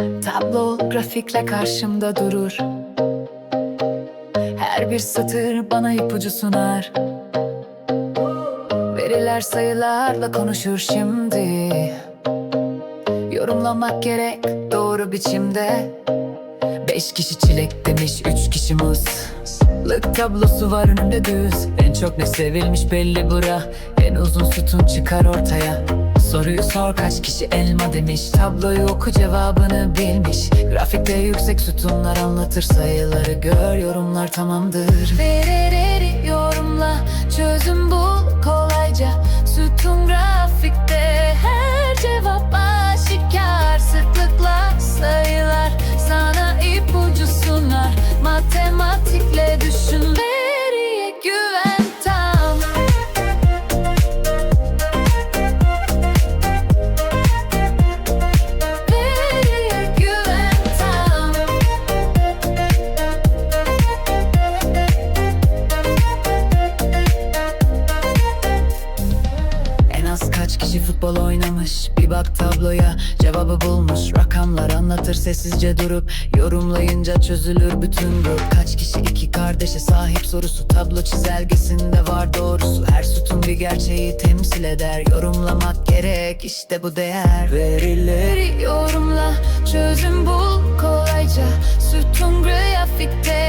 Tablo grafikle karşımda durur. Her bir satır bana ipucu sunar. Veriler sayılarla konuşur şimdi. Yorumlamak gerek doğru biçimde. Beş kişi çilek demiş üç kişi muz. Lık tablosu var önümde düz. En çok ne sevilmiş belli bura. En uzun sütun çıkar ortaya Soruyu sor kaç kişi elma demiş? Tabloyu oku cevabını bilmiş. Grafikte yüksek sütunlar anlatır sayıları gör Yorumlar tamamdır. Verereri yorumla çözüm bul Kaç kişi futbol oynamış? Bir bak tabloya Cevabı bulmuş. Rakamlar anlatır sessizce durup Yorumlayınca çözülür bütün bu Kaç kişi iki kardeşe sahip sorusu Tablo çizelgesinde var doğrusu. Her sütun bir gerçeği temsil eder. Yorumlamak gerek işte bu değer. Verileri yorumla çözüm bul kolayca. Sütun grafikte